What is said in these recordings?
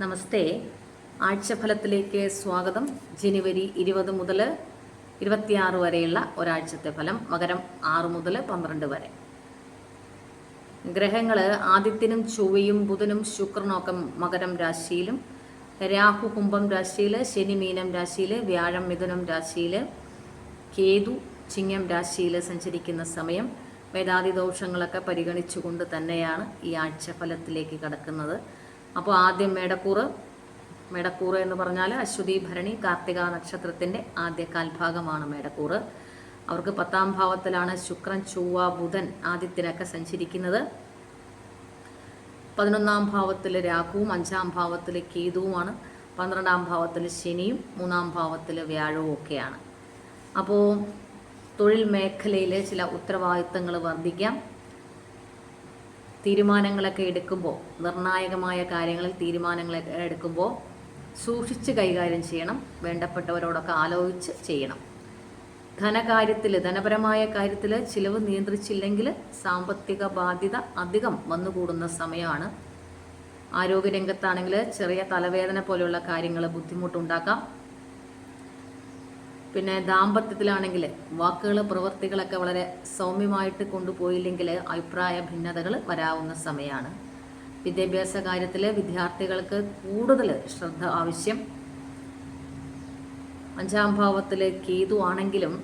നമസ്തേ. ആഴ്ചഫലത്തിലേക്ക് സ്വാഗതം. ജനുവരി ഇരുപത് മുതൽ ഇരുപത്തിയാറ് വരെയുള്ള ഒരാഴ്ചത്തെ ഫലം മകരം ആറ് മുതൽ പന്ത്രണ്ട് വരെ. ഗ്രഹങ്ങൾ ആദിത്യനും ചൊവ്വയും ബുധനും ശുക്രനൊക്കെ മകരം രാശിയിലും രാഹു കുംഭം രാശിയിൽ ശനി മീനം രാശിയിൽ വ്യാഴം മിഥുനം രാശിയിൽ കേതു ചിങ്ങം രാശിയിൽ സഞ്ചരിക്കുന്ന സമയം വേദാതി ദോഷങ്ങളൊക്കെ പരിഗണിച്ചുകൊണ്ട് തന്നെയാണ് ഈ ആഴ്ചഫലത്തിലേക്ക് കടക്കുന്നത്. അപ്പോൾ ആദ്യം മേടക്കൂറ് മേടക്കൂറ് എന്ന് പറഞ്ഞാൽ അശ്വതി ഭരണി കാർത്തിക നക്ഷത്രത്തിന്റെ ആദ്യ കാൽഭാഗമാണ് മേടക്കൂറ്. അവർക്ക് പത്താം ഭാവത്തിലാണ് ശുക്രൻ ചൊവ്വ ബുധൻ ആദിത്യനൊക്കെ സഞ്ചരിക്കുന്നത്. പതിനൊന്നാം ഭാവത്തിൽ രാഹുവും അഞ്ചാം ഭാവത്തിൽ കേതുവുമാണ്. പന്ത്രണ്ടാം ഭാവത്തിൽ ശനിയും മൂന്നാം ഭാവത്തിൽ വ്യാഴവും ഒക്കെയാണ്. അപ്പോൾ തൊഴിൽ മേഖലയിൽ ചില ഉത്തരവാദിത്തങ്ങൾ വർദ്ധിക്കാം. തീരുമാനങ്ങളൊക്കെ എടുക്കുമ്പോൾ നിർണായകമായ കാര്യങ്ങളിൽ തീരുമാനങ്ങൾ എടുക്കുമ്പോൾ സൂക്ഷിച്ച് കൈകാര്യം ചെയ്യണം വേണ്ടപ്പെട്ടവരോടൊക്കെ ആലോചിച്ച് ചെയ്യണം. ധനകാര്യത്തിൽ ധനപരമായ കാര്യത്തിൽ ചിലവ് നിയന്ത്രിച്ചില്ലെങ്കിൽ സാമ്പത്തിക ബാധ്യത അധികം വന്നുകൂടുന്ന സമയമാണ് ആരോഗ്യരംഗത്താണെങ്കിൽ ചെറിയ തലവേദന പോലെയുള്ള കാര്യങ്ങൾ ബുദ്ധിമുട്ടുണ്ടാക്കാം. പിന്നെ ദാമ്പത്യത്തിലാണെങ്കിൽ വാക്കുകൾ പ്രവൃത്തികളൊക്കെ വളരെ സൗമ്യമായിട്ട് കൊണ്ടുപോയില്ലെങ്കിൽ അഭിപ്രായ ഭിന്നതകൾ വരാവുന്ന സമയമാണ് വിദ്യാഭ്യാസ കാര്യത്തിൽ വിദ്യാർത്ഥികൾക്ക് കൂടുതൽ ശ്രദ്ധ ആവശ്യം. അഞ്ചാം ഭാവത്തിൽ കേതു ആണെങ്കിലും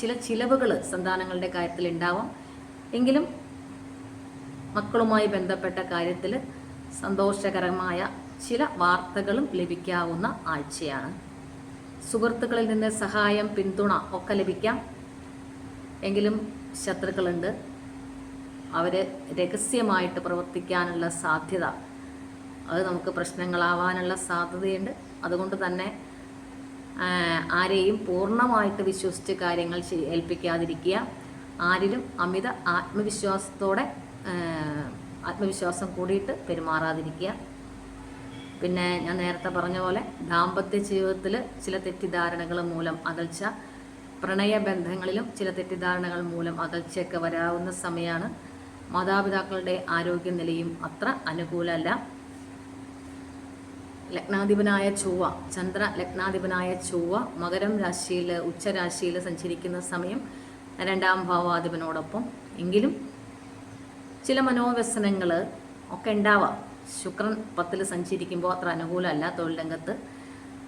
ചില ചിലവുകൾ സന്താനങ്ങളുടെ കാര്യത്തിൽ ഉണ്ടാവാം എങ്കിലും മക്കളുമായി ബന്ധപ്പെട്ട കാര്യത്തിൽ സന്തോഷകരമായ ചില വാർത്തകളും ലഭിക്കാവുന്ന ആഴ്ചയാണ്. സുഹൃത്തുക്കളിൽ നിന്ന് സഹായം പിന്തുണ ഒക്കെ ലഭിക്കാം. എങ്കിലും ശത്രുക്കളുണ്ട്. അവർ രഹസ്യമായിട്ട് പ്രവർത്തിക്കാനുള്ള സാധ്യത. അത് നമുക്ക് പ്രശ്നങ്ങളാവാനുള്ള സാധ്യതയുണ്ട്. അതുകൊണ്ട് തന്നെ ആരെയും പൂർണമായിട്ട് വിശ്വസിച്ച് കാര്യങ്ങൾ ഏൽപ്പിക്കാതിരിക്കുക. ആരിലും അമിത ആത്മവിശ്വാസത്തോടെ ആത്മവിശ്വാസം കൂടിയിട്ട് പെരുമാറാതിരിക്കുക. പിന്നെ ഞാൻ നേരത്തെ പറഞ്ഞ പോലെ ദാമ്പത്യ ജീവിതത്തിൽ ചില തെറ്റിദ്ധാരണകൾ മൂലം അകൽച്ച പ്രണയബന്ധങ്ങളിലും ചില തെറ്റിദ്ധാരണകൾ മൂലം അകൽച്ചയൊക്കെ വരാവുന്ന സമയമാണ് മാതാപിതാക്കളുടെ ആരോഗ്യനിലയും അത്ര അനുകൂലമല്ല. ലഗ്നാധിപനായ ചൊവ്വ ചന്ദ്ര ലഗ്നാധിപനായ ചൊവ്വ മകരം രാശിയിൽ ഉച്ചരാശിയിൽ സഞ്ചരിക്കുന്ന സമയം രണ്ടാം ഭാവാധിപനോടൊപ്പം. എങ്കിലും ചില മനോവ്യസനങ്ങൾ ഒക്കെ ഉണ്ടാവാം. ശുക്രൻ പത്തിൽ സഞ്ചരിക്കുമ്പോൾ അത്ര അനുകൂലമല്ല തൊഴിൽ രംഗത്ത്.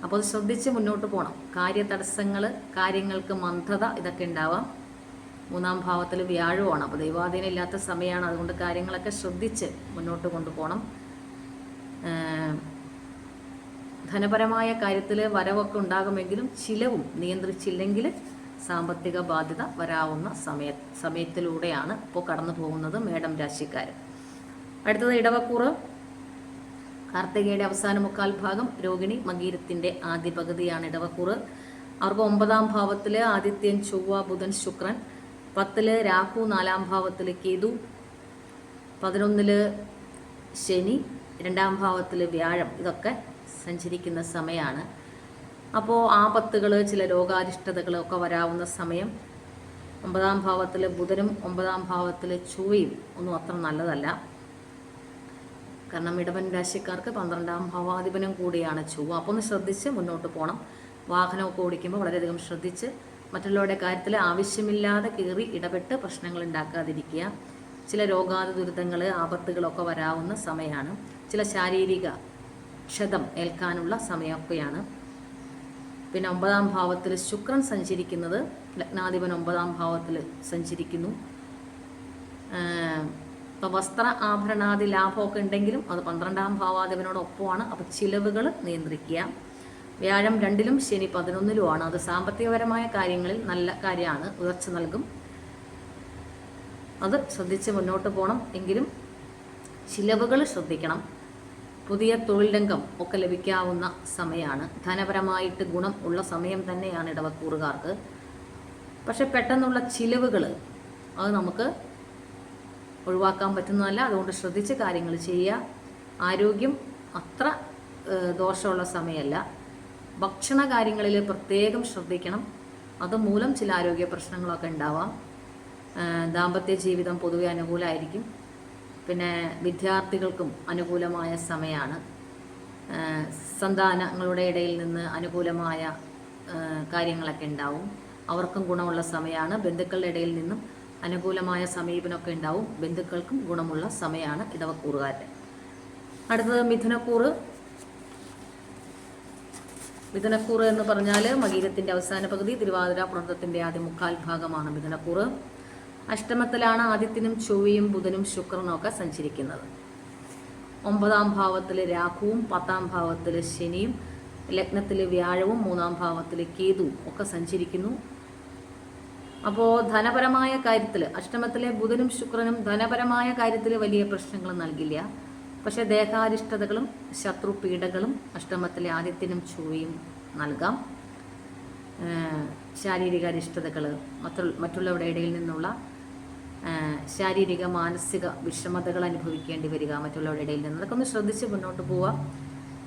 അപ്പോൾ അത് ശ്രദ്ധിച്ച് മുന്നോട്ട് പോകണം കാര്യതടസ്സങ്ങൾ കാര്യങ്ങൾക്ക് മന്ദത ഇതൊക്കെ ഉണ്ടാവാം. മൂന്നാം ഭാവത്തിൽ വ്യാഴമാണ് അപ്പോൾ ദൈവാധീനം ഇല്ലാത്ത സമയമാണ്. അതുകൊണ്ട് കാര്യങ്ങളൊക്കെ ശ്രദ്ധിച്ച് മുന്നോട്ട് കൊണ്ടുപോകണം ധനപരമായ കാര്യത്തിൽ വരവൊക്കെ ഉണ്ടാകുമെങ്കിലും ചിലവും നിയന്ത്രിച്ചില്ലെങ്കിൽ സാമ്പത്തിക ബാധ്യത വരാവുന്ന സമയ സമയത്തിലൂടെയാണ് ഇപ്പോൾ കടന്നു പോകുന്നത് മേഡം രാശിക്കാർ അടുത്തത് ഇടവക്കൂറ്. കാർത്തികയുടെ അവസാന മുക്കാൽ ഭാഗം രോഹിണി മകീരത്തിന്റെ ആദ്യ പകുതിയാണ് ഇടവക്കൂറ്. അവർക്ക് ഒമ്പതാം ഭാവത്തിൽ ആദിത്യൻ ചൊവ്വ ബുധൻ ശുക്രൻ. പത്തിൽ രാഹു നാലാം ഭാവത്തിൽ കേതു. പതിനൊന്നിൽ ശനി രണ്ടാം ഭാവത്തിൽ വ്യാഴം. ഇതൊക്കെ സഞ്ചരിക്കുന്ന സമയമാണ് അപ്പോൾ ആപത്തുകൾ ചില രോഗാധിഷ്ഠതകളൊക്കെ വരാവുന്ന സമയം. ഒമ്പതാം ഭാവത്തിൽ ബുധനും ഒമ്പതാം ഭാവത്തിൽ ചൊവ്വയും ഒന്നും അത്ര നല്ലതല്ല. കാരണം ഇടവൻ രാശിക്കാർക്ക് പന്ത്രണ്ടാം ഭാവാധിപനം കൂടിയാണ് ചൊവ്വ. അപ്പോൾ ഒന്ന് ശ്രദ്ധിച്ച് മുന്നോട്ട് പോകണം വാഹനമൊക്കെ ഓടിക്കുമ്പോൾ വളരെയധികം ശ്രദ്ധിച്ച് മറ്റുള്ളവരുടെ കാര്യത്തിൽ ആവശ്യമില്ലാതെ കയറി ഇടപെട്ട് പ്രശ്നങ്ങൾ ഉണ്ടാക്കാതിരിക്കുക. ചില രോഗാതി ദുരിതങ്ങൾ ആപത്തുകളൊക്കെ വരാവുന്ന സമയമാണ് ചില ശാരീരിക ക്ഷതം ഏൽക്കാനുള്ള സമയമൊക്കെയാണ് പിന്നെ ഒമ്പതാം ഭാവത്തിൽ ശുക്രൻ സഞ്ചരിക്കുന്നത് ലഗ്നാധിപൻ ഒമ്പതാം ഭാവത്തിൽ സഞ്ചരിക്കുന്നു. ഇപ്പോൾ വസ്ത്ര ആഭരണാദി ലാഭമൊക്കെ ഉണ്ടെങ്കിലും അത് പന്ത്രണ്ടാം ഭാവാധിപനോടൊപ്പമാണ്. അപ്പോൾ ചിലവുകൾ നിയന്ത്രിക്കുക. വ്യാഴം രണ്ടിലും ശനി പതിനൊന്നിലുമാണ്. അത് സാമ്പത്തികപരമായ കാര്യങ്ങളിൽ നല്ല കാര്യമാണ്. ഉയർച്ച നൽകും. അത് ശ്രദ്ധിച്ച് മുന്നോട്ട് പോകണം. എങ്കിലും ചിലവുകൾ ശ്രദ്ധിക്കണം. പുതിയ തൊഴിൽ രംഗം ഒക്കെ ലഭിക്കാവുന്ന സമയമാണ്. ധനപരമായിട്ട് ഗുണം ഉള്ള സമയം തന്നെയാണ് ഇടവക്കൂറുകാർക്ക് പക്ഷെ പെട്ടെന്നുള്ള ചിലവുകൾ അത് നമുക്ക് ഒഴിവാക്കാൻ പറ്റുന്നതല്ല. അതുകൊണ്ട് ശ്രദ്ധിച്ച് കാര്യങ്ങൾ ചെയ്യുക. ആരോഗ്യം അത്ര ദോഷമുള്ള സമയമല്ല. ഭക്ഷണ കാര്യങ്ങളിൽ പ്രത്യേകം ശ്രദ്ധിക്കണം. അതുമൂലം ചില ആരോഗ്യ പ്രശ്നങ്ങളൊക്കെ ഉണ്ടാവാം. ദാമ്പത്യ ജീവിതം പൊതുവെ അനുകൂലമായിരിക്കും. പിന്നെ വിദ്യാർത്ഥികൾക്കും അനുകൂലമായ സമയമാണ്. സന്താനങ്ങളുടെ ഇടയിൽ നിന്ന് അനുകൂലമായ കാര്യങ്ങളൊക്കെ ഉണ്ടാവും. അവർക്കും ഗുണമുള്ള സമയമാണ്. ബന്ധുക്കളുടെ ഇടയിൽ നിന്നും അനുകൂലമായ സമീപനമൊക്കെ ഉണ്ടാവും. ബന്ധുക്കൾക്കും ഗുണമുള്ള സമയമാണ് ഇടവക്കൂറുകാരുടെ. അടുത്തത് മിഥുനക്കൂറ്. മിഥുനക്കൂറ് എന്ന് പറഞ്ഞാൽ മകീരത്തിന്റെ അവസാന പകുതി തിരുവാതിര പുണർത്തത്തിന്റെ ആദ്യ മുക്കാൽ ഭാഗമാണ് മിഥുനക്കൂറ്. അഷ്ടമത്തിലാണ് ആദ്യത്തിനും ചൊവ്വയും ബുധനും ശുക്രനും ഒക്കെ സഞ്ചരിക്കുന്നത്. ഒമ്പതാം ഭാവത്തിൽ രാഹുവും പത്താം ഭാവത്തിൽ ശനിയും ലഗ്നത്തിൽ വ്യാഴവും മൂന്നാം ഭാവത്തിൽ കേതുവും ഒക്കെ സഞ്ചരിക്കുന്നു. അപ്പോൾ ധനപരമായ കാര്യത്തിൽ അഷ്ടമത്തിലെ ബുധനും ശുക്രനും ധനപരമായ കാര്യത്തിൽ വലിയ പ്രശ്നങ്ങൾ നൽകില്ല. പക്ഷേ ദേഹാരിഷ്ടതകളും ശത്രുപീഡകളും അഷ്ടമത്തിലെ ആദിത്യനും ചൊവ്വയും നൽകാം. ശാരീരിക അരിഷ്ടതകൾ മറ്റുള്ളവരുടെ ഇടയിൽ നിന്നുള്ള ശാരീരിക മാനസിക വിഷമതകൾ അനുഭവിക്കേണ്ടി വരിക മറ്റുള്ളവരുടെ ഇടയിൽ നിന്ന്. അതൊക്കെ ഒന്ന് ശ്രദ്ധിച്ച് മുന്നോട്ട് പോവാം.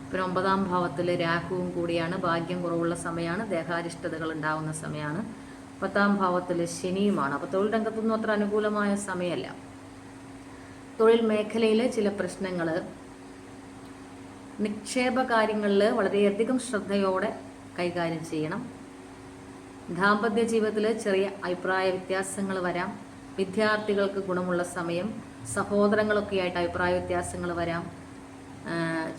പിന്നെ ഒമ്പതാം ഭാവത്തിൽ രാഹുവും കൂടിയാണ്. ഭാഗ്യം കുറവുള്ള സമയമാണ് ദേഹാരിഷ്ടതകൾ ഉണ്ടാവുന്ന സമയമാണ് പത്താം ഭാവത്തിൽ ശനിയുമാണ്. അപ്പോൾ തൊഴിൽ രംഗത്തൊന്നും അത്ര അനുകൂലമായ സമയമല്ല. തൊഴിൽ മേഖലയിലെ ചില പ്രശ്നങ്ങൾ നിക്ഷേപ കാര്യങ്ങളിൽ വളരെയധികം ശ്രദ്ധയോടെ കൈകാര്യം ചെയ്യണം. ദാമ്പത്യ ജീവിതത്തിൽ ചെറിയ അഭിപ്രായ വ്യത്യാസങ്ങൾ വരാം. വിദ്യാർത്ഥികൾക്ക് ഗുണമുള്ള സമയം സഹോദരങ്ങളൊക്കെ ആയിട്ട് അഭിപ്രായ വ്യത്യാസങ്ങൾ വരാം.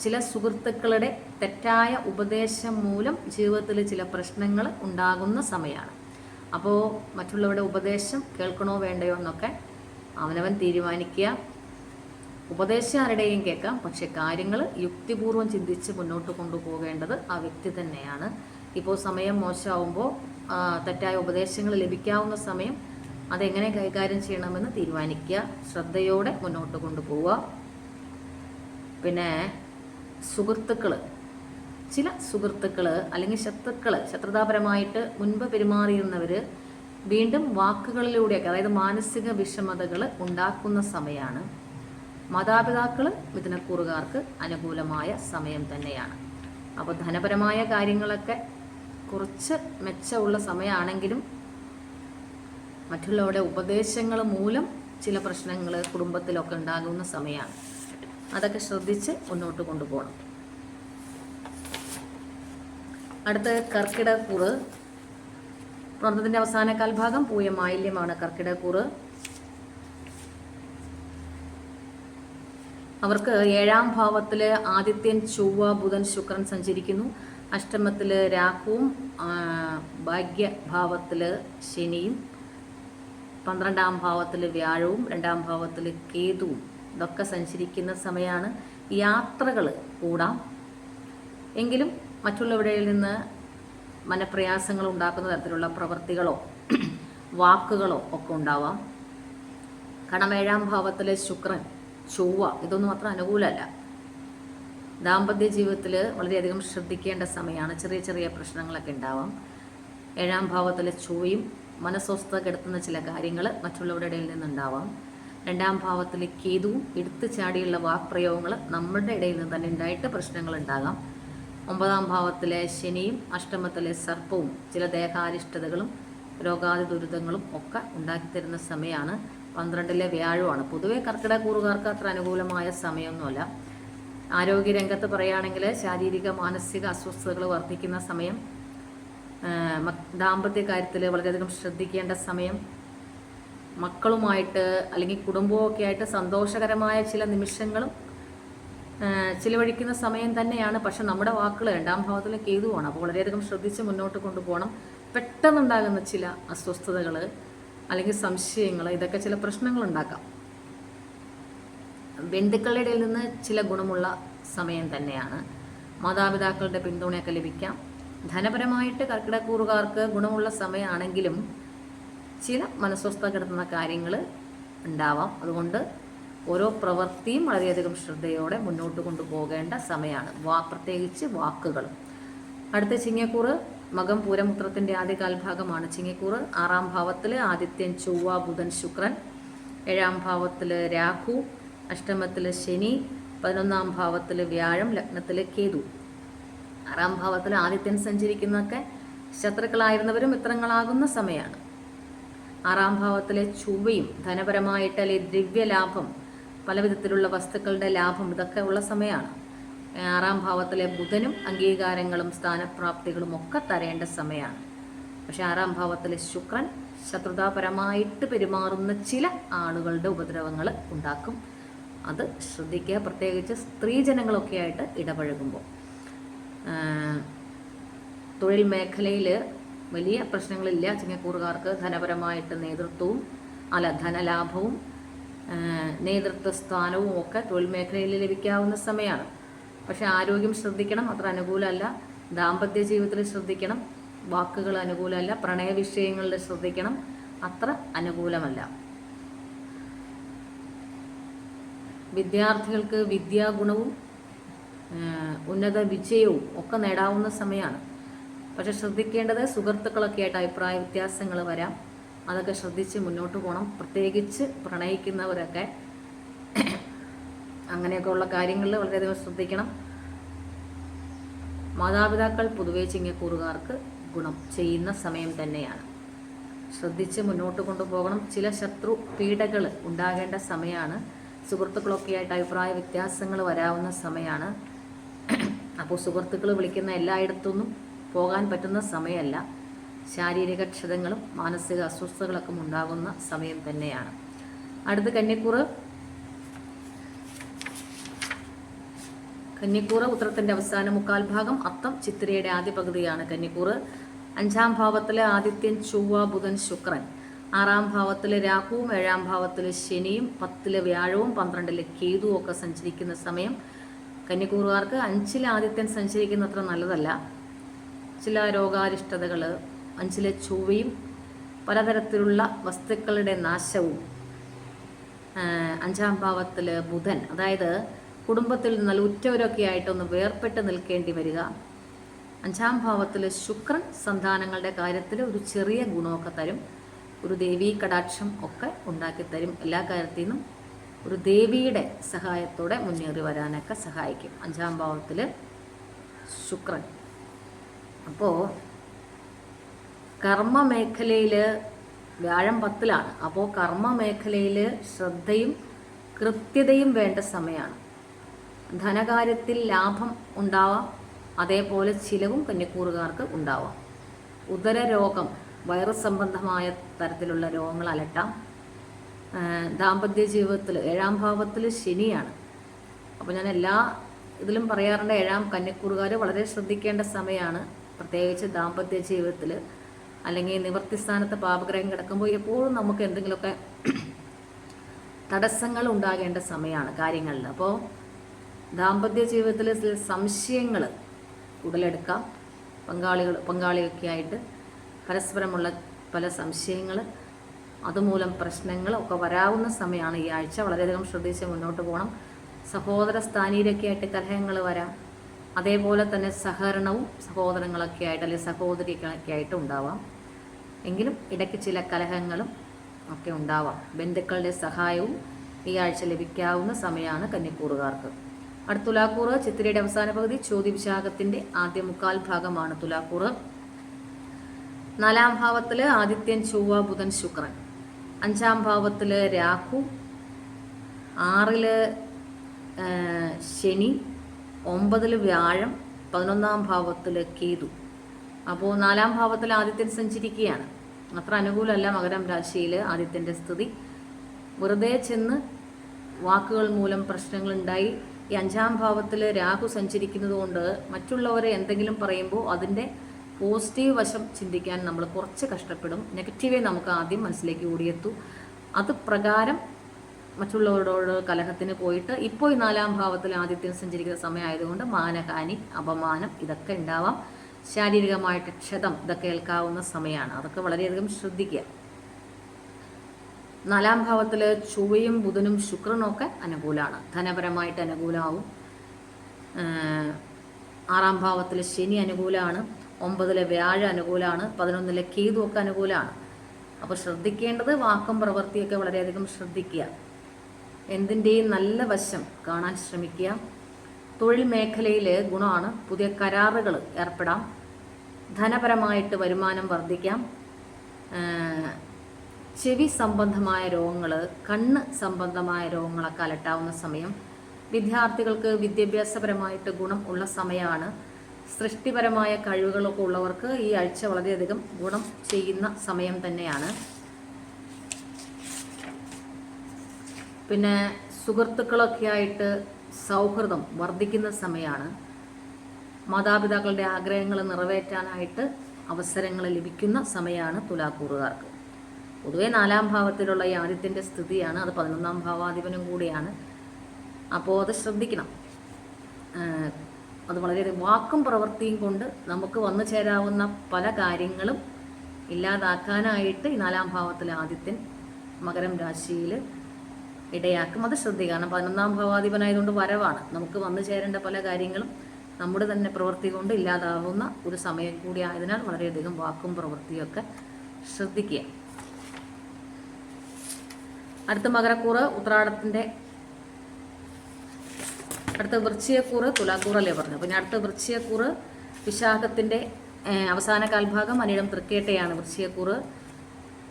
ചില സുഹൃത്തുക്കളുടെ തെറ്റായ ഉപദേശം മൂലം ജീവിതത്തിൽ ചില പ്രശ്നങ്ങൾ ഉണ്ടാകുന്ന സമയമാണ് അപ്പോൾ മറ്റുള്ളവരുടെ ഉപദേശം കേൾക്കണോ വേണ്ടയോ എന്നൊക്കെ അവനവൻ തീരുമാനിക്കുക. ഉപദേശം ആരുടെയും കേൾക്കാം. പക്ഷെ കാര്യങ്ങൾ യുക്തിപൂർവം ചിന്തിച്ച് മുന്നോട്ട് കൊണ്ടുപോകേണ്ടത് ആ വ്യക്തി തന്നെയാണ്. ഇപ്പോൾ സമയം മോശമാവുമ്പോൾ തെറ്റായ ഉപദേശങ്ങൾ ലഭിക്കാവുന്ന സമയം അതെങ്ങനെ കൈകാര്യം ചെയ്യണമെന്ന് തീരുമാനിക്കുക. ശ്രദ്ധയോടെ മുന്നോട്ട് കൊണ്ടുപോവുക. പിന്നെ സുഹൃത്തുക്കൾ ചില സുഹൃത്തുക്കൾ അല്ലെങ്കിൽ ശത്രുക്കൾ ശത്രുതാപരമായിട്ട് മുൻപ് പെരുമാറിയിരുന്നവർ വീണ്ടും വാക്കുകളിലൂടെയൊക്കെ അതായത് മാനസിക വിഷമതകൾ ഉണ്ടാക്കുന്ന സമയമാണ് മാതാപിതാക്കൾ മിഥുനക്കൂറുകാർക്ക് അനുകൂലമായ സമയം തന്നെയാണ്. അപ്പോൾ ധനപരമായ കാര്യങ്ങളൊക്കെ കുറച്ച് മെച്ചമുള്ള സമയമാണെങ്കിലും മറ്റുള്ളവരുടെ ഉപദേശങ്ങൾ മൂലം ചില പ്രശ്നങ്ങൾ കുടുംബത്തിലൊക്കെ ഉണ്ടാകുന്ന സമയമാണ് അതൊക്കെ ശ്രദ്ധിച്ച് മുന്നോട്ട് കൊണ്ടുപോകണം. അടുത്ത കർക്കിടക്കൂറ് പ്രവർത്തനത്തിന്റെ അവസാന കാൽഭാഗം പൂയ മാലിന്യമാണ് കർക്കിടക്കൂറ് അവർക്ക് ഏഴാം ഭാവത്തിൽ ആദിത്യൻ ചൊവ്വ ബുധൻ ശുക്രൻ സഞ്ചരിക്കുന്നു. അഷ്ടമത്തിൽ രാഹുവും ഭാഗ്യഭാവത്തിൽ ശനിയും പന്ത്രണ്ടാം ഭാവത്തിൽ വ്യാഴവും രണ്ടാം ഭാവത്തിൽ കേതുവും ഇതൊക്കെ സഞ്ചരിക്കുന്ന സമയമാണ് യാത്രകൾ കൂടാം. എങ്കിലും മറ്റുള്ളവരിൽ നിന്ന് മനപ്രയാസങ്ങൾ ഉണ്ടാക്കുന്ന തരത്തിലുള്ള പ്രവൃത്തികളോ വാക്കുകളോ ഒക്കെ ഉണ്ടാവാം. കാരണം ഏഴാം ഭാവത്തിലെ ശുക്രൻ ചൊവ്വ ഇതൊന്നും അത്ര അനുകൂലമല്ല. ദാമ്പത്യ ജീവിതത്തിൽ വളരെയധികം ശ്രദ്ധിക്കേണ്ട സമയമാണ്. ചെറിയ ചെറിയ പ്രശ്നങ്ങളൊക്കെ ഉണ്ടാവാം. ഏഴാം ഭാവത്തിലെ ചൊവ്വയും മനസ്വസ്ഥത കെടുത്തുന്ന ചില കാര്യങ്ങൾ മറ്റുള്ളവരുടെ ഇടയിൽ നിന്നുണ്ടാവാം. രണ്ടാം ഭാവത്തിലെ കേതുവും എടുത്തു ചാടിയുള്ള വാക്പ്രയോഗങ്ങൾ നമ്മളുടെ ഇടയിൽ നിന്ന് തന്നെ ഉണ്ടായിട്ട് പ്രശ്നങ്ങൾ ഉണ്ടാകാം. ഒമ്പതാം ഭാവത്തിലെ ശനിയും അഷ്ടമത്തിലെ സർപ്പവും ചില ദേഹാരിഷ്ടതകളും രോഗാതി ദുരിതങ്ങളും ഒക്കെ ഉണ്ടാക്കിത്തരുന്ന സമയമാണ് പന്ത്രണ്ടിലെ വ്യാഴമാണ് പൊതുവേ കർക്കിടക കൂറുകാർക്ക് അത്ര അനുകൂലമായ സമയമൊന്നുമല്ല ആരോഗ്യരംഗത്ത് പറയുകയാണെങ്കിൽ ശാരീരിക മാനസിക അസ്വസ്ഥതകൾ വർദ്ധിക്കുന്ന സമയം ദാമ്പത്യ കാര്യത്തിൽ വളരെയധികം ശ്രദ്ധിക്കേണ്ട സമയം മക്കളുമായിട്ട് അല്ലെങ്കിൽ കുടുംബമൊക്കെ ആയിട്ട് സന്തോഷകരമായ ചില നിമിഷങ്ങളും ചിലവഴിക്കുന്ന സമയം തന്നെയാണ്. പക്ഷെ നമ്മുടെ വാക്കുകൾ രണ്ടാം ഭാവത്തിലെ കേതുവാണ് അപ്പോൾ വളരെയധികം ശ്രദ്ധിച്ച് മുന്നോട്ട് കൊണ്ടുപോകണം. പെട്ടെന്നുണ്ടാകുന്ന ചില അസ്വസ്ഥതകൾ അല്ലെങ്കിൽ സംശയങ്ങൾ ഇതൊക്കെ ചില പ്രശ്നങ്ങൾ ഉണ്ടാക്കാം ബന്ധുക്കളുടെ ഇടയിൽ നിന്ന് ചില ഗുണമുള്ള സമയം തന്നെയാണ്. മാതാപിതാക്കളുടെ പിന്തുണയൊക്കെ ലഭിക്കാം. ധനപരമായിട്ട് കർക്കിടക്കൂറുകാർക്ക് ഗുണമുള്ള സമയമാണെങ്കിലും ചില മനസ്വസ്ഥ കിടത്തുന്ന കാര്യങ്ങൾ ഉണ്ടാവാം. അതുകൊണ്ട് ഓരോ പ്രവൃത്തിയും വളരെയധികം ശ്രദ്ധയോടെ മുന്നോട്ട് കൊണ്ടുപോകേണ്ട സമയമാണ്. വാ പ്രത്യേകിച്ച് വാക്കുകൾ. അടുത്ത ചിങ്ങക്കൂറ് മകം പൂരമുത്രത്തിന്റെ ആദ്യ കാൽഭാഗമാണ് ചിങ്ങക്കൂറ്. ആറാം ഭാവത്തിൽ ആദിത്യൻ ചൊവ്വ ബുധൻ ശുക്രൻ. ഏഴാം ഭാവത്തിൽ രാഹു. അഷ്ടമത്തിൽ ശനി. പതിനൊന്നാം ഭാവത്തിൽ വ്യാഴം ലഗ്നത്തിൽ കേതു. ആറാം ഭാവത്തിൽ ആദിത്യൻ സഞ്ചരിക്കുന്നതൊക്കെ ശത്രുക്കളായിരുന്നവരും മിത്രങ്ങളാകുന്ന സമയമാണ്. ആറാം ഭാവത്തിലെ ചൊവ്വയും ധനപരമായിട്ട് അല്ലെങ്കിൽ ദ്രവ്യലാഭം പല വിധത്തിലുള്ള വസ്തുക്കളുടെ ലാഭം ഇതൊക്കെ ഉള്ള സമയമാണ്. ആറാം ഭാവത്തിലെ ബുധനും അംഗീകാരങ്ങളും സ്ഥാനപ്രാപ്തികളും ഒക്കെ തരേണ്ട സമയമാണ്. പക്ഷെ ആറാം ഭാവത്തിലെ ശുക്രൻ ശത്രുതാപരമായിട്ട് പെരുമാറുന്ന ചില ആളുകളുടെ ഉപദ്രവങ്ങൾ ഉണ്ടാക്കും. അത് ശ്രദ്ധിക്കുക. പ്രത്യേകിച്ച് സ്ത്രീജനങ്ങളൊക്കെ ആയിട്ട് ഇടപഴകുമ്പോൾ. തൊഴിൽ മേഖലയിൽ വലിയ പ്രശ്നങ്ങളില്ല. ചിങ്ങക്കൂറുകാർക്ക് ധനപരമായിട്ട് നേതൃത്വവും അല്ല ധനലാഭവും നേതൃത്വ സ്ഥാനവും ഒക്കെ തൊഴിൽ മേഖലയിൽ ലഭിക്കാവുന്ന സമയമാണ്. പക്ഷേ ആരോഗ്യം ശ്രദ്ധിക്കണം അത്ര അനുകൂലമല്ല. ദാമ്പത്യ ജീവിതത്തിൽ ശ്രദ്ധിക്കണം വാക്കുകൾ അനുകൂലമല്ല പ്രണയ വിഷയങ്ങളിൽ ശ്രദ്ധിക്കണം അത്ര അനുകൂലമല്ല. വിദ്യാർത്ഥികൾക്ക് വിദ്യാഗുണവും ഉന്നത വിജയവും ഒക്കെ നേടാവുന്ന സമയമാണ്. പക്ഷെ ശ്രദ്ധിക്കേണ്ടത് സുഹൃത്തുക്കളൊക്കെ ആയിട്ട് അഭിപ്രായ വ്യത്യാസങ്ങൾ വരാം. അതൊക്കെ ശ്രദ്ധിച്ച് മുന്നോട്ട് പോകണം പ്രത്യേകിച്ച് പ്രണയിക്കുന്നവരൊക്കെ അങ്ങനെയൊക്കെ ഉള്ള കാര്യങ്ങളിൽ വളരെയധികം ശ്രദ്ധിക്കണം. മാതാപിതാക്കൾ പൊതുവെ ചിങ്ങക്കൂറുകാർക്ക് ഗുണം ചെയ്യുന്ന സമയം തന്നെയാണ്. ശ്രദ്ധിച്ച് മുന്നോട്ട് കൊണ്ടുപോകണം. ചില ശത്രു പീഡകൾ ഉണ്ടാകേണ്ട സമയമാണ് സുഹൃത്തുക്കളൊക്കെ ആയിട്ട് അഭിപ്രായ വ്യത്യാസങ്ങൾ വരാവുന്ന സമയമാണ് അപ്പോൾ സുഹൃത്തുക്കൾ വിളിക്കുന്ന എല്ലായിടത്തുനിന്നും പോകാൻ പറ്റുന്ന സമയമല്ല ശാരീരിക ക്ഷതങ്ങളും മാനസിക അസ്വസ്ഥതകളൊക്കെ ഉണ്ടാകുന്ന സമയം തന്നെയാണ്. അടുത്ത് കന്നിക്കൂറ്. കന്നിക്കൂറ് ഉത്തരത്തിന്റെ അവസാന മുക്കാൽ ഭാഗം അത്തം ചിത്തിരയുടെ ആദ്യ പകുതിയാണ് കന്നിക്കൂറ്. അഞ്ചാം ഭാവത്തിലെ ആദിത്യൻ ചൊവ്വ ബുധൻ ശുക്രൻ. ആറാം ഭാവത്തിലെ രാഹുവും ഏഴാം ഭാവത്തിലെ ശനിയും പത്തിലെ വ്യാഴവും പന്ത്രണ്ടിലെ കേതുവും ഒക്കെ സഞ്ചരിക്കുന്ന സമയം. കന്നിക്കൂറുകാർക്ക് അഞ്ചിലെ ആദിത്യൻ സഞ്ചരിക്കുന്നത്ര നല്ലതല്ല. ചില രോഗാരിഷ്ടതകൾ അഞ്ചിലെ ചൊവ്വയും പലതരത്തിലുള്ള വസ്തുക്കളുടെ നാശവും അഞ്ചാം ഭാവത്തിൽ ബുധൻ. അതായത് കുടുംബത്തിൽ നിന്നാൽ ഉറ്റവരൊക്കെ ആയിട്ടൊന്ന് വേർപെട്ട് നിൽക്കേണ്ടി വരിക. അഞ്ചാം ഭാവത്തിൽ ശുക്രൻ സന്താനങ്ങളുടെ കാര്യത്തിൽ ഒരു ചെറിയ ഗുണമൊക്കെ തരും. ഒരു ദേവീ കടാക്ഷം ഒക്കെ ഉണ്ടാക്കി തരും. എല്ലാ കാര്യത്തിൽ നിന്നും ഒരു ദേവിയുടെ സഹായത്തോടെ മുന്നേറി വരാനൊക്കെ സഹായിക്കും. അഞ്ചാം ഭാവത്തിൽ ശുക്രൻ. അപ്പോൾ കർമ്മ മേഖലയിൽ വ്യാഴം പത്തിലാണ്. അപ്പോൾ കർമ്മ മേഖലയിൽ ശ്രദ്ധയും കൃത്യതയും വേണ്ട സമയമാണ് ധനകാര്യത്തിൽ ലാഭം ഉണ്ടാവാം അതേപോലെ ചിലവും കന്യക്കൂറുകാർക്ക് ഉണ്ടാവാം. ഉദര രോഗം വൈറസ് സംബന്ധമായ തരത്തിലുള്ള രോഗങ്ങൾ അലട്ടാം. ദാമ്പത്യ ജീവിതത്തിൽ ഏഴാം ഭാവത്തിൽ ശനിയാണ്. അപ്പോൾ ഞാൻ എല്ലാ ഇതിലും പറയാറുണ്ട് ഏഴാം കന്യക്കൂറുകാർ വളരെ ശ്രദ്ധിക്കേണ്ട സമയമാണ് പ്രത്യേകിച്ച് ദാമ്പത്യ ജീവിതത്തിൽ അല്ലെങ്കിൽ നിവർത്തി സ്ഥാനത്ത് പാപഗ്രഹം കിടക്കുമ്പോൾ എപ്പോഴും നമുക്ക് എന്തെങ്കിലുമൊക്കെ തടസ്സങ്ങൾ ഉണ്ടാകേണ്ട സമയമാണ് കാര്യങ്ങളിൽ. അപ്പോൾ ദാമ്പത്യ ജീവിതത്തിലെ ചില സംശയങ്ങൾ ഉടലെടുക്കാം. പങ്കാളികൾ പങ്കാളിയൊക്കെ ആയിട്ട് പരസ്പരമുള്ള പല സംശയങ്ങൾ അതുമൂലം പ്രശ്നങ്ങൾ ഒക്കെ വരാവുന്ന സമയമാണ് ഈ ആഴ്ച. വളരെയധികം ശ്രദ്ധിച്ച് മുന്നോട്ട് പോകണം. സഹോദര സ്ഥാനീയരൊക്കെ ആയിട്ട് കലഹങ്ങൾ വരാം. അതേപോലെ തന്നെ സഹകരണവും സഹോദരങ്ങളൊക്കെ ആയിട്ട് അല്ലെങ്കിൽ സഹോദരികളൊക്കെ ആയിട്ട് ഉണ്ടാവാം. എങ്കിലും ഇടയ്ക്ക് ചില കലഹങ്ങളും ഒക്കെ ഉണ്ടാവാം. ബന്ധുക്കളുടെ സഹായവും ഈ ആഴ്ച ലഭിക്കാവുന്ന സമയമാണ് കന്നിക്കൂറുകാർക്ക്. അടുത്ത തുലാക്കൂറ് ചിത്തിരയുടെ അവസാന പകുതി ചോദ്യവിശാഖത്തിന്റെ ആദ്യ മുക്കാൽ ഭാഗമാണ് തുലാക്കൂറ്. നാലാം ഭാവത്തിൽ ആദിത്യൻ ചൊവ്വ ബുധൻ ശുക്രൻ. അഞ്ചാം ഭാവത്തിൽ രാഹു. ആറിൽ ശനി. ഒമ്പതിൽ വ്യാഴം. പതിനൊന്നാം ഭാവത്തിൽ കേതു. അപ്പോൾ നാലാം ഭാവത്തിൽ ആദിത്യൻ സഞ്ചരിക്കുകയാണ്. അത്ര അനുകൂലമല്ല മകരം രാശിയിൽ ആദിത്യന്റെ സ്ഥിതി. വെറുതെ ചെന്ന് വാക്കുകൾ മൂലം പ്രശ്നങ്ങൾ ഉണ്ടായി ഈ അഞ്ചാം ഭാവത്തിൽ രാഹു സഞ്ചരിക്കുന്നത് കൊണ്ട് മറ്റുള്ളവരെ എന്തെങ്കിലും പറയുമ്പോൾ അതിന്റെ പോസിറ്റീവ് വശം ചിന്തിക്കാൻ നമ്മൾ കുറച്ച് കഷ്ടപ്പെടും. നെഗറ്റീവേ നമുക്ക് ആദ്യം മനസ്സിലേക്ക് ഓടിയെത്തു. അത് പ്രകാരം മറ്റുള്ളവരോട് കലഹത്തിന് പോയിട്ട് ഇപ്പോൾ ഈ നാലാം ഭാവത്തിൽ ആദിത്യം സഞ്ചരിക്കുന്ന സമയമായതുകൊണ്ട് മാനഹാനി അപമാനം ഇതൊക്കെ ഉണ്ടാവാം. ശാരീരികമായിട്ട് ക്ഷതം ഇതൊക്കെ ഏൽക്കാവുന്ന സമയമാണ്. അതൊക്കെ വളരെയധികം ശ്രദ്ധിക്കുക. നാലാം ഭാവത്തിൽ ചൊവ്വയും ബുധനും ശുക്രനും ഒക്കെ അനുകൂലമാണ്. ധനപരമായിട്ട് അനുകൂലമാവും. ആറാം ഭാവത്തിൽ ശനി അനുകൂലമാണ്. ഒമ്പതിലെ വ്യാഴ അനുകൂലമാണ്. പതിനൊന്നിലെ കേതു ഒക്കെ അനുകൂലമാണ്. അപ്പോൾ ശ്രദ്ധിക്കേണ്ടത് വാക്കും പ്രവൃത്തിയൊക്കെ വളരെയധികം ശ്രദ്ധിക്കുക. എന്തിന്റെയും നല്ല വശം കാണാൻ ശ്രമിക്കുക. തൊഴിൽ മേഖലയിൽ ഗുണമാണ്. പുതിയ കരാറുകൾ ഏർപ്പെടാം. ധനപരമായിട്ട് വരുമാനം വർദ്ധിക്കാം. ചെവി സംബന്ധമായ രോഗങ്ങൾ കണ്ണ് സംബന്ധമായ രോഗങ്ങളൊക്കെ അലട്ടാവുന്ന സമയം വിദ്യാർത്ഥികൾക്ക് വിദ്യാഭ്യാസപരമായിട്ട് ഗുണം ഉള്ള സമയമാണ് സൃഷ്ടിപരമായ കഴിവുകളൊക്കെ ഉള്ളവർക്ക് ഈ ആഴ്ച വളരെയധികം ഗുണം ചെയ്യുന്ന സമയം തന്നെയാണ്. പിന്നെ സുഹൃത്തുക്കളൊക്കെ ആയിട്ട് സൗഹൃദം വർദ്ധിക്കുന്ന സമയമാണ് മാതാപിതാക്കളുടെ ആഗ്രഹങ്ങൾ നിറവേറ്റാനായിട്ട് അവസരങ്ങൾ ലഭിക്കുന്ന സമയമാണ് തുലാക്കൂറുകാർക്ക്. പൊതുവേ നാലാം ഭാവത്തിലുള്ള ഈ ആദ്യത്തിന്റെ സ്ഥിതിയാണ്. അത് പതിനൊന്നാം ഭാവാധിപനും കൂടിയാണ്. അപ്പോൾ അത് ശ്രദ്ധിക്കണം. അത് വളരെ വാക്കും പ്രവൃത്തിയും കൊണ്ട് നമുക്ക് വന്നു ചേരാവുന്ന പല കാര്യങ്ങളും ഇല്ലാതാക്കാനായിട്ട് ഈ നാലാം ഭാവത്തിലെ ആദ്യത്തിൻ മകരം രാശിയിൽ ഇടയാക്കും. അത് ശ്രദ്ധിക്കുക. കാരണം പതിനൊന്നാം ഭവാധിപനായതുകൊണ്ട് വരവാണ്. നമുക്ക് വന്നു ചേരേണ്ട പല കാര്യങ്ങളും നമ്മുടെ തന്നെ പ്രവൃത്തി കൊണ്ട് ഇല്ലാതാവുന്ന ഒരു സമയം കൂടി ആയതിനാൽ വളരെയധികം വാക്കും പ്രവൃത്തിയൊക്കെ ശ്രദ്ധിക്കുക. അടുത്ത മകരക്കൂറ് ഉത്രാടത്തിന്റെ അടുത്ത വൃശ്ചിയക്കൂറ് തുലാക്കൂറല്ലേ പറഞ്ഞു പിന്നെ അടുത്ത വൃശ്ചിയക്കൂറ് വിശാഖത്തിന്റെ അവസാന കാൽഭാഗം അനിടം തൃക്കേട്ടയാണ് വൃശ്ചിയക്കൂറ്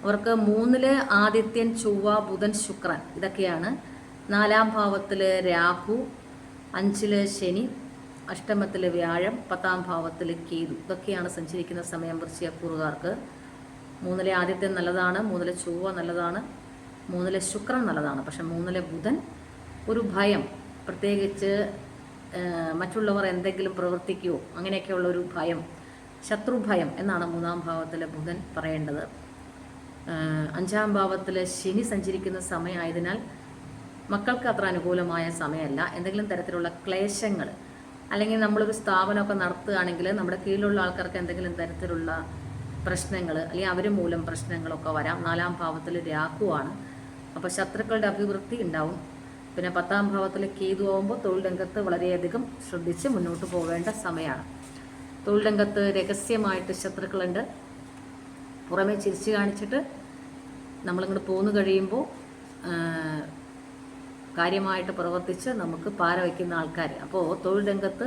അവർക്ക് മൂന്നിൽ ആദിത്യൻ ചൊവ്വ ബുധൻ ശുക്രൻ. ഇതൊക്കെയാണ്. നാലാം ഭാവത്തിൽ രാഹു അഞ്ചിൽ ശനി അഷ്ടമത്തിൽ വ്യാഴം പത്താം ഭാവത്തിൽ കേതു. ഇതൊക്കെയാണ് സഞ്ചരിക്കുന്ന സമയം വൃശ്ചിയക്കൂറുകാർക്ക് മൂന്നിലെ ആദിത്യൻ നല്ലതാണ് മൂന്നിലെ ചൊവ്വ നല്ലതാണ് മൂന്നിലെ ശുക്രൻ നല്ലതാണ്. പക്ഷെ മൂന്നിലെ ബുധൻ ഒരു ഭയം. പ്രത്യേകിച്ച് മറ്റുള്ളവർ എന്തെങ്കിലും പ്രവർത്തിക്കുമോ അങ്ങനെയൊക്കെയുള്ള ഒരു ഭയം ശത്രുഭയം എന്നാണ് മൂന്നാം ഭാവത്തിലെ ബുധൻ പറയേണ്ടത്. അഞ്ചാം ഭാവത്തിൽ ശനി സഞ്ചരിക്കുന്ന സമയമായതിനാൽ മക്കൾക്ക് അത്ര അനുകൂലമായ സമയമല്ല. എന്തെങ്കിലും തരത്തിലുള്ള ക്ലേശങ്ങൾ അല്ലെങ്കിൽ നമ്മളൊരു സ്ഥാപനമൊക്കെ നടത്തുകയാണെങ്കിൽ നമ്മുടെ കീഴിലുള്ള ആൾക്കാർക്ക് എന്തെങ്കിലും തരത്തിലുള്ള പ്രശ്നങ്ങൾ അല്ലെങ്കിൽ അവർ മൂലം പ്രശ്നങ്ങളൊക്കെ വരാം. നാലാം ഭാവത്തിൽ രാഹുവാണ്. അപ്പോൾ ശത്രുക്കളുടെ അഭിവൃദ്ധി ഉണ്ടാവും. പിന്നെ പത്താം ഭാവത്തിൽ കേതു ആകുമ്പോൾ തൊഴിൽ രംഗത്ത് വളരെയധികം ശ്രദ്ധിച്ച് മുന്നോട്ട് പോകേണ്ട സമയമാണ്. തൊഴിൽ രംഗത്ത് രഹസ്യമായിട്ട് ശത്രുക്കളുണ്ട്. പുറമേ ചിരിച്ചു കാണിച്ചിട്ട് നമ്മളിങ്ങോട്ട് പോന്നു കഴിയുമ്പോൾ കാര്യമായിട്ട് പ്രവർത്തിച്ച് നമുക്ക് പാര വയ്ക്കുന്ന ആൾക്കാർ അപ്പോൾ തൊഴിൽ രംഗത്ത്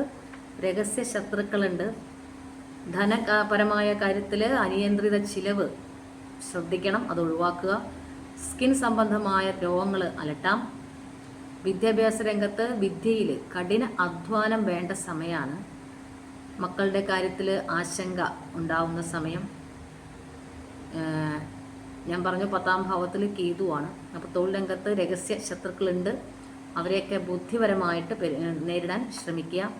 രഹസ്യ ശത്രുക്കളുണ്ട്. ധനപരമായ കാര്യത്തിൽ അനിയന്ത്രിത ചിലവ് ശ്രദ്ധിക്കണം അത് ഒഴിവാക്കുക. സ്കിൻ സംബന്ധമായ രോഗങ്ങൾ അലട്ടാം. വിദ്യാഭ്യാസ രംഗത്ത് വിദ്യയിൽ കഠിന അധ്വാനം വേണ്ട സമയമാണ് മക്കളുടെ കാര്യത്തിൽ ആശങ്ക ഉണ്ടാവുന്ന സമയം. ഞാൻ പറഞ്ഞു പത്താം ഭാവത്തിൽ കേതുവാണ്. അപ്പോൾ തൊഴിൽ രംഗത്ത് രഹസ്യ ശത്രുക്കളുണ്ട്. അവരെയൊക്കെ ബുദ്ധിപരമായിട്ട് നേരിടാൻ ശ്രമിക്കുക.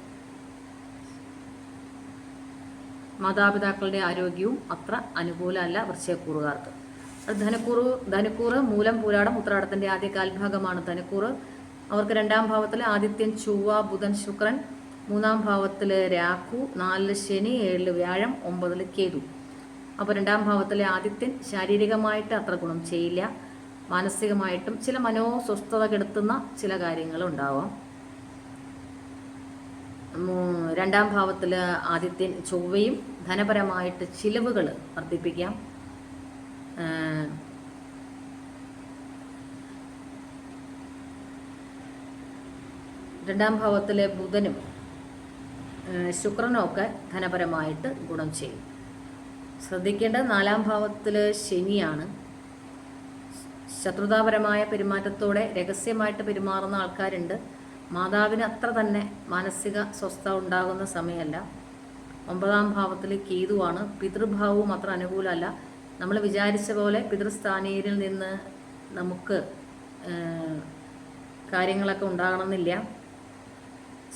മാതാപിതാക്കളുടെ ആരോഗ്യവും അത്ര അനുകൂലമല്ല വൃശ്ചയക്കൂറുകാർക്ക് ധനക്കൂറ് ധനക്കൂറ് മൂലം പൂരാടം ഉത്രാടത്തിന്റെ ആദ്യ കാൽഭാഗമാണ് ധനക്കൂറ്. അവർക്ക് രണ്ടാം ഭാവത്തിൽ ആദിത്യൻ ചൊവ്വ ബുധൻ ശുക്രൻ. മൂന്നാം ഭാവത്തിൽ രാഹു നാലിൽ ശനി ഏഴിൽ വ്യാഴം ഒമ്പതിൽ കേതു. അപ്പോൾ രണ്ടാം ഭാവത്തിലെ ആദിത്യൻ ശാരീരികമായിട്ട് അത്ര ഗുണം ചെയ്യില്ല. മാനസികമായിട്ടും ചില മനോസ്വസ്ഥത കെടുത്തുന്ന ചില മൂ- രണ്ടാം ഭാവത്തിൽ ആദിത്യൻ ചൊവ്വയും ധനപരമായിട്ട് ചിലവുകൾ വർദ്ധിപ്പിക്കാം. രണ്ടാം ഭാവത്തിലെ ബുധനും ശുക്രനും ഒക്കെ ധനപരമായിട്ട് ഗുണം ചെയ്യും. ശ്രദ്ധിക്കേണ്ടത് നാലാം ഭാവത്തിൽ ശനിയാണ്. ശത്രുതാപരമായ പെരുമാറ്റത്തോടെ രഹസ്യമായിട്ട് പെരുമാറുന്ന ആൾക്കാരുണ്ട്. മാതാവിന് അത്ര തന്നെ മാനസിക സ്വസ്ഥ ഉണ്ടാകുന്ന സമയമല്ല. ഒമ്പതാം ഭാവത്തിൽ കേതുവാണ്. പിതൃഭാവവും അത്ര അനുകൂലമല്ല. നമ്മൾ വിചാരിച്ച പോലെ പിതൃസ്ഥാനീയരിൽ നിന്ന് നമുക്ക് കാര്യങ്ങളൊക്കെ ഉണ്ടാകണമെന്നില്ല.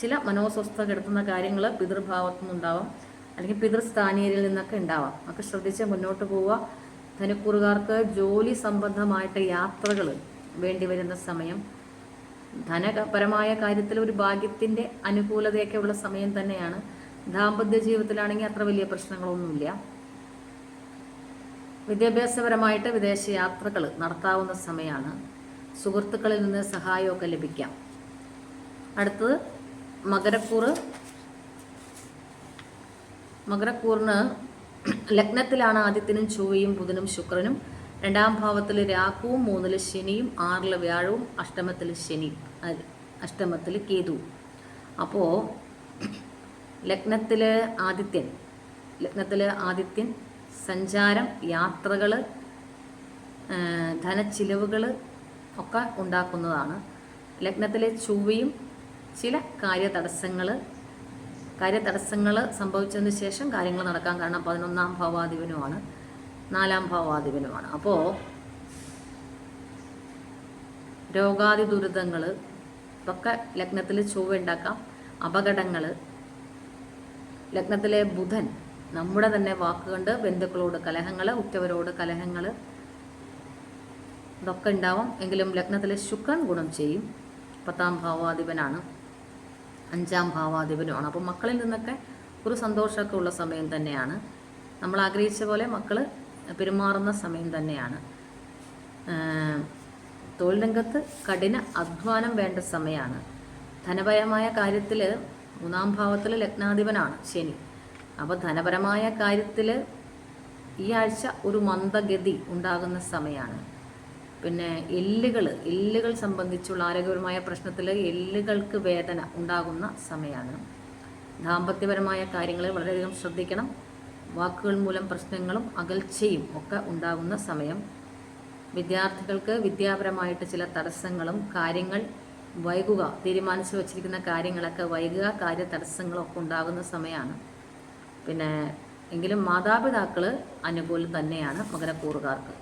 ചില മനോസ്വസ്ഥ കെടുത്തുന്ന കാര്യങ്ങൾ പിതൃഭാവത്തു നിന്നുണ്ടാവാം അല്ലെങ്കിൽ പിതൃസ്ഥാനീയരിൽ നിന്നൊക്കെ ഉണ്ടാവാം. ഒക്കെ ശ്രദ്ധിച്ച് മുന്നോട്ട് പോവുക. ധനക്കൂറുകാർക്ക് ജോലി സംബന്ധമായിട്ട് യാത്രകൾ വേണ്ടി വരുന്ന സമയം. ധനപരമായ കാര്യത്തിൽ ഒരു ഭാഗ്യത്തിന്റെ അനുകൂലതയൊക്കെ ഉള്ള സമയം തന്നെയാണ്. ദാമ്പത്യ ജീവിതത്തിലാണെങ്കിൽ അത്ര വലിയ പ്രശ്നങ്ങളൊന്നുമില്ല. വിദ്യാഭ്യാസപരമായിട്ട് വിദേശ യാത്രകൾ നടത്താവുന്ന സമയമാണ്. സുഹൃത്തുക്കളിൽ നിന്ന് സഹായമൊക്കെ ലഭിക്കാം. അടുത്തത് മകരക്കൂറ് മകരക്കൂറിന് ലഗ്നത്തിലാണ് ആദിത്യനും ചൊവ്വയും ബുധനും ശുക്രനും. രണ്ടാം ഭാവത്തിൽ രാഹുവും മൂന്നിൽ ശനിയും ആറിൽ വ്യാഴവും അഷ്ടമത്തിൽ ശനി അഷ്ടമത്തിൽ കേതു അപ്പോൾ ലഗ്നത്തിൽ ആദിത്യൻ ലഗ്നത്തിൽ ആദിത്യൻ സഞ്ചാരം യാത്രകൾ ധനച്ചിലവുകൾ ഒക്കെ ഉണ്ടാക്കുന്നതാണ്. ലഗ്നത്തിലെ ചൊവ്വയും ചില കാര്യതടസ്സങ്ങൾ കാര്യതടസ്സങ്ങൾ സംഭവിച്ചതിന് ശേഷം കാര്യങ്ങൾ നടക്കാൻ കാരണം പതിനൊന്നാം ഭാവാധിപനുമാണ്. നാലാം ഭാവാധിപനുമാണ്. അപ്പോൾ രോഗാതി ദുരിതങ്ങൾ ഇതൊക്കെ ലഗ്നത്തിൽ ചൊവ്വുണ്ടാക്കാം അപകടങ്ങൾ ലഗ്നത്തിലെ ബുധൻ നമ്മുടെ തന്നെ വാക്കുകൊണ്ട് ബന്ധുക്കളോട് കലഹങ്ങൾ ഉറ്റവരോട് കലഹങ്ങൾ ഇതൊക്കെ ഉണ്ടാവും. എങ്കിലും ലഗ്നത്തിലെ ശുക്രൻ ഗുണം ചെയ്യും. പത്താം ഭാവാധിപനാണ്. അഞ്ചാം ഭാവാധിപനുമാണ്. അപ്പോൾ മക്കളിൽ നിന്നൊക്കെ ഒരു സന്തോഷമൊക്കെ ഉള്ള സമയം തന്നെയാണ്. നമ്മൾ ആഗ്രഹിച്ച പോലെ മക്കൾ പെരുമാറുന്ന സമയം തന്നെയാണ്. തൊഴിൽ രംഗത്ത് കഠിന അധ്വാനം വേണ്ട സമയമാണ്. ധനപരമായ കാര്യത്തിൽ മൂന്നാം ഭാവത്തിൽ ലഗ്നാധിപനാണ് ശനി. അപ്പോൾ ധനപരമായ കാര്യത്തിൽ ഈ ആഴ്ച ഒരു മന്ദഗതി ഉണ്ടാകുന്ന സമയമാണ്. പിന്നെ എല്ലുകൾ എല്ലുകൾ സംബന്ധിച്ചുള്ള ആരോഗ്യപരമായ പ്രശ്നത്തിൽ എല്ലുകൾക്ക് വേദന ഉണ്ടാകുന്ന സമയമാണ് ദാമ്പത്യപരമായ കാര്യങ്ങൾ വളരെയധികം ശ്രദ്ധിക്കണം. വാക്കുകൾ മൂലം പ്രശ്നങ്ങളും അകൽച്ചയും ഒക്കെ ഉണ്ടാകുന്ന സമയം. വിദ്യാർത്ഥികൾക്ക് വിദ്യാപരമായിട്ട് ചില തടസ്സങ്ങളും കാര്യങ്ങൾ വൈകുക തീരുമാനിച്ചു വച്ചിരിക്കുന്ന കാര്യങ്ങളൊക്കെ വൈകുക കാര്യ തടസ്സങ്ങളൊക്കെ ഉണ്ടാകുന്ന സമയമാണ് പിന്നെ എങ്കിലും മാതാപിതാക്കൾ അനുകൂലം തന്നെയാണ് മകരക്കൂറുകാർക്ക്.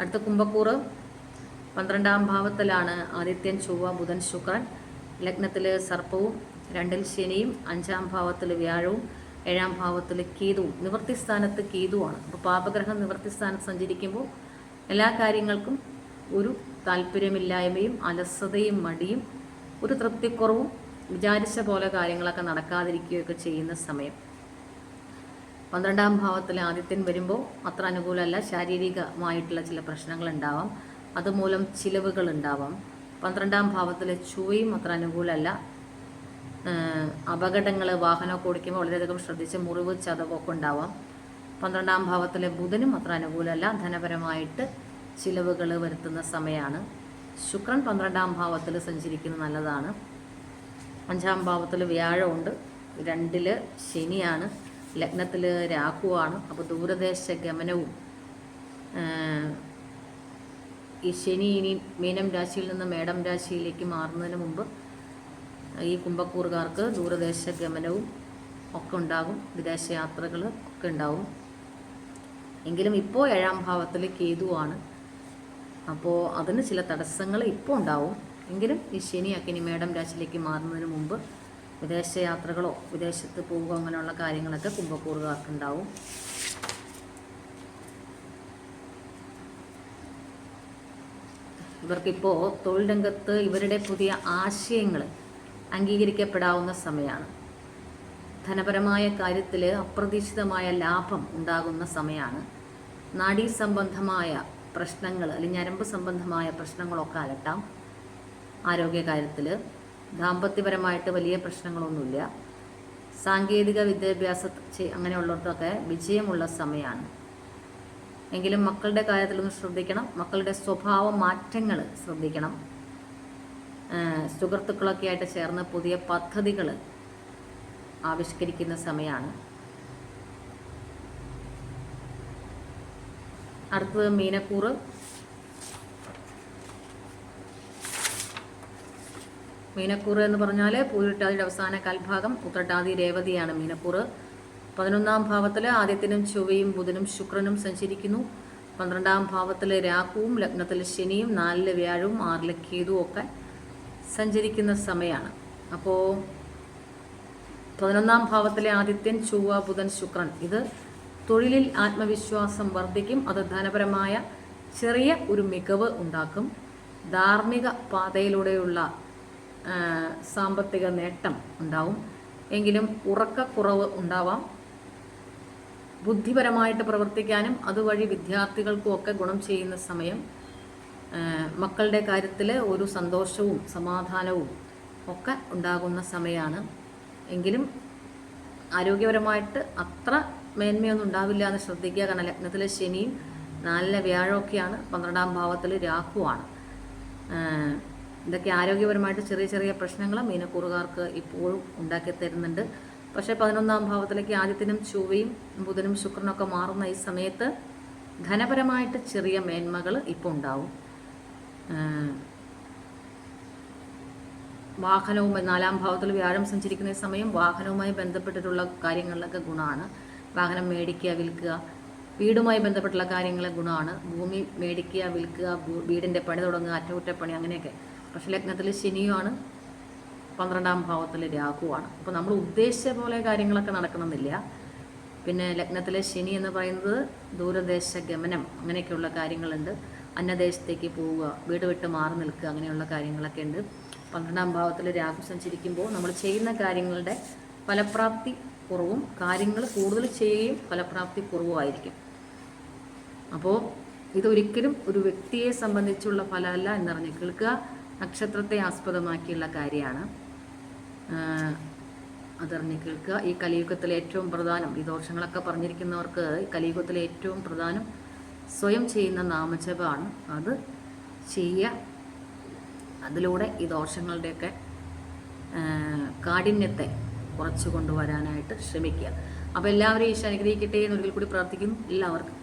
അടുത്ത കുംഭക്കൂറ് പന്ത്രണ്ടാം ഭാവത്തിലാണ് ആദിത്യൻ ചൊവ്വ ബുധൻ ശുക്രൻ. ലഗ്നത്തിൽ സർപ്പവും രണ്ടിൽ ശനിയും അഞ്ചാം ഭാവത്തിൽ വ്യാഴവും ഏഴാം ഭാവത്തിൽ കേതുവും. നിവൃത്തി സ്ഥാനത്ത് കേതുവാണ്. അപ്പോൾ പാപഗ്രഹം നിവൃത്തി സ്ഥാനത്ത് സഞ്ചരിക്കുമ്പോൾ എല്ലാ കാര്യങ്ങൾക്കും ഒരു താല്പര്യമില്ലായ്മയും അലസതയും മടിയും ഒരു തൃപ്തിക്കുറവും വിചാരിച്ച പോലെ കാര്യങ്ങളൊക്കെ നടക്കാതിരിക്കുകയൊക്കെ ചെയ്യുന്ന സമയം. പന്ത്രണ്ടാം ഭാവത്തിൽ ആദിത്യൻ വരുമ്പോൾ അത്ര അനുകൂലമല്ല. ശാരീരികമായിട്ടുള്ള ചില പ്രശ്നങ്ങൾ ഉണ്ടാവാം അതുമൂലം ചിലവുകൾ ഉണ്ടാവാം പന്ത്രണ്ടാം ഭാവത്തിലെ ചുവയും അത്ര അനുകൂലമല്ല. അപകടങ്ങൾ വാഹനമൊക്കെ ഓടിക്കുമ്പോൾ വളരെയധികം ശ്രദ്ധിച്ച് മുറിവ് ചതവൊക്കെ ഉണ്ടാവാം. പന്ത്രണ്ടാം ഭാവത്തിലെ ബുധനും അത്ര അനുകൂലമല്ല. ധനപരമായിട്ട് ചിലവുകൾ വരുത്തുന്ന സമയമാണ് ശുക്രൻ പന്ത്രണ്ടാം ഭാവത്തിൽ സഞ്ചരിക്കുന്നത് നല്ലതാണ്. അഞ്ചാം ഭാവത്തിൽ വ്യാഴമുണ്ട്. രണ്ടിൽ ശനിയാണ്. ലഗ്നത്തിൽ രാഹുവാണ്. അപ്പോൾ ദൂരദേശ ഗമനവും ഈ ശനി ഇനി മീനം രാശിയിൽ നിന്ന് മേടം രാശിയിലേക്ക് മാറുന്നതിന് മുമ്പ് ഈ കുംഭക്കൂറുകാർക്ക് ദൂരദേശ ഗമനവും ഒക്കെ ഉണ്ടാകും. വിദേശയാത്രകൾ ഒക്കെ ഉണ്ടാകും എങ്കിലും ഇപ്പോൾ ഏഴാം ഭാവത്തിൽ കേതുവാണ്. അപ്പോൾ അതിന് ചില തടസ്സങ്ങൾ ഇപ്പോൾ ഉണ്ടാവും. എങ്കിലും ഈ ശനി അക്കിനി മേടം രാശിയിലേക്ക് മാറുന്നതിന് മുമ്പ് വിദേശയാത്രകളോ വിദേശത്ത് പോവുക അങ്ങനെയുള്ള കാര്യങ്ങളൊക്കെ കുംഭക്കൂറുകാർക്കുണ്ടാവും ഇവർക്കിപ്പോൾ തൊഴിൽ രംഗത്ത് ഇവരുടെ പുതിയ ആശയങ്ങൾ അംഗീകരിക്കപ്പെടാവുന്ന സമയമാണ് ധനപരമായ കാര്യത്തിൽ അപ്രതീക്ഷിതമായ ലാഭം ഉണ്ടാകുന്ന സമയമാണ് നാഡീ സംബന്ധമായ പ്രശ്നങ്ങൾ അല്ലെങ്കിൽ ഞരമ്പ് സംബന്ധമായ പ്രശ്നങ്ങളൊക്കെ അലട്ടാം ആരോഗ്യകാര്യത്തിൽ ദാമ്പത്യപരമായിട്ട് വലിയ പ്രശ്നങ്ങളൊന്നുമില്ല. സാങ്കേതിക വിദ്യാഭ്യാസ അങ്ങനെയുള്ളവർക്കൊക്കെ വിജയമുള്ള സമയമാണ് എങ്കിലും മക്കളുടെ കാര്യത്തിലൊന്ന് ശ്രദ്ധിക്കണം. മക്കളുടെ സ്വഭാവ മാറ്റങ്ങൾ ശ്രദ്ധിക്കണം. സുഹൃത്തുക്കളൊക്കെ ആയിട്ട് ചേർന്ന് പുതിയ പദ്ധതികൾ ആവിഷ്കരിക്കുന്ന സമയമാണ് അടുത്തത് മീനക്കൂറ്. മീനക്കൂറ് എന്ന് പറഞ്ഞാൽ പൂരിട്ടാതിയുടെ അവസാന കൽഭാഗം ഉത്രട്ടാതി രേവതിയാണ് മീനക്കൂറ്. പതിനൊന്നാം ഭാവത്തിൽ ആദ്യത്തിനും ചൊവ്വയും ബുധനും ശുക്രനും സഞ്ചരിക്കുന്നു. പന്ത്രണ്ടാം ഭാവത്തിൽ രാഹുവും ലഗ്നത്തിൽ ശനിയും നാലിൽ വ്യാഴവും ആറിൽ കേതുവും ഒക്കെ സഞ്ചരിക്കുന്ന സമയമാണ് അപ്പോൾ പതിനൊന്നാം ഭാവത്തിലെ ആദിത്യൻ ചൊവ്വ ബുധൻ ശുക്രൻ. ഇത് തൊഴിലിൽ ആത്മവിശ്വാസം വർദ്ധിക്കും. അത് ധനപരമായ ചെറിയ ഒരു മികവ് ഉണ്ടാക്കും. ധാർമ്മിക പാതയിലൂടെയുള്ള സാമ്പത്തിക നേട്ടം ഉണ്ടാവും. എങ്കിലും ഉറക്കക്കുറവ് ഉണ്ടാവാം. ബുദ്ധിപരമായിട്ട് പ്രവർത്തിക്കാനും അതുവഴി വിദ്യാർത്ഥികൾക്കും ഒക്കെ ഗുണം ചെയ്യുന്ന സമയം മക്കളുടെ കാര്യത്തിൽ ഒരു സന്തോഷവും സമാധാനവും ഒക്കെ ഉണ്ടാകുന്ന സമയമാണ് എങ്കിലും ആരോഗ്യപരമായിട്ട് അത്ര മേന്മയൊന്നും ഉണ്ടാവില്ല എന്ന് ശ്രദ്ധിക്കുക. കാരണം ലഗ്നത്തിലെ ശനിയും നാലിലെ വ്യാഴമൊക്കെയാണ്. പന്ത്രണ്ടാം ഭാവത്തിൽ രാഹുവാണ്. ഇതൊക്കെ ആരോഗ്യപരമായിട്ട് ചെറിയ ചെറിയ പ്രശ്നങ്ങൾ മീനക്കൂറുകാർക്ക് ഇപ്പോഴും ഉണ്ടാക്കി തരുന്നുണ്ട്. പക്ഷേ പതിനൊന്നാം ഭാവത്തിലേക്ക് ആദ്യത്തിനും ചൊവ്വയും ബുധനും ശുക്രനൊക്കെ മാറുന്ന ഈ സമയത്ത് ധനപരമായിട്ട് ചെറിയ മേന്മകൾ ഇപ്പോൾ ഉണ്ടാവും. വാഹനവും നാലാം ഭാവത്തിൽ വ്യാഴം സഞ്ചരിക്കുന്ന സമയം വാഹനവുമായി ബന്ധപ്പെട്ടിട്ടുള്ള കാര്യങ്ങളിലൊക്കെ ഗുണമാണ്. വാഹനം മേടിക്കുക വിൽക്കുക വീടുമായി ബന്ധപ്പെട്ടുള്ള കാര്യങ്ങളെ ഗുണമാണ്. ഭൂമി മേടിക്കുക വിൽക്കുക വീടിന്റെ പണി തുടങ്ങുക അറ്റകുറ്റപ്പണി അങ്ങനെയൊക്കെ. പക്ഷെ ലഗ്നത്തിൽ ശനിയുമാണ്. പന്ത്രണ്ടാം ഭാവത്തിൽ രാഹുവാണ്. അപ്പോൾ നമ്മൾ ഉദ്ദേശിച്ച പോലെ കാര്യങ്ങളൊക്കെ നടക്കണമെന്നില്ല. പിന്നെ ലഗ്നത്തിലെ ശനി എന്ന് പറയുന്നത് ദൂരദേശ ഗമനം അങ്ങനെയൊക്കെയുള്ള കാര്യങ്ങളുണ്ട്. അന്യദേശത്തേക്ക് പോവുക വീട് വിട്ട് മാറി നിൽക്കുക അങ്ങനെയുള്ള കാര്യങ്ങളൊക്കെ ഉണ്ട്. പന്ത്രണ്ടാം ഭാവത്തിൽ രാഹു സഞ്ചരിക്കുമ്പോൾ നമ്മൾ ചെയ്യുന്ന കാര്യങ്ങളുടെ ഫലപ്രാപ്തി കുറവും കാര്യങ്ങൾ കൂടുതൽ ചെയ്യുകയും ഫലപ്രാപ്തി കുറവുമായിരിക്കും അപ്പോൾ ഇതൊരിക്കലും ഒരു വ്യക്തിയെ സംബന്ധിച്ചുള്ള ഫലമല്ല എന്നറിഞ്ഞ് കേൾക്കുക. നക്ഷത്രത്തെ ആസ്പദമാക്കിയുള്ള കാര്യമാണ്. അതറിഞ്ഞ് കേൾക്കുക ഈ കലിയുഗത്തിലെ ഏറ്റവും പ്രധാനം ഈ ദോഷങ്ങളൊക്കെ പറഞ്ഞിരിക്കുന്നവർക്ക് കലിയുഗത്തിലെ ഏറ്റവും പ്രധാനം സ്വയം ചെയ്യുന്ന നാമജപമാണ്. അത് ചെയ്യുക. അതിലൂടെ ഈ ദോഷങ്ങളുടെയൊക്കെ കാഠിന്യത്തെ കുറച്ചു കൊണ്ടുവരാനായിട്ട് ശ്രമിക്കുക. അപ്പോൾ എല്ലാവരെയും ഈശോ അനുഗ്രഹിക്കട്ടെ എന്നൊരിക്കൽ കൂടി പ്രാർത്ഥിക്കുന്നു. എല്ലാവർക്കും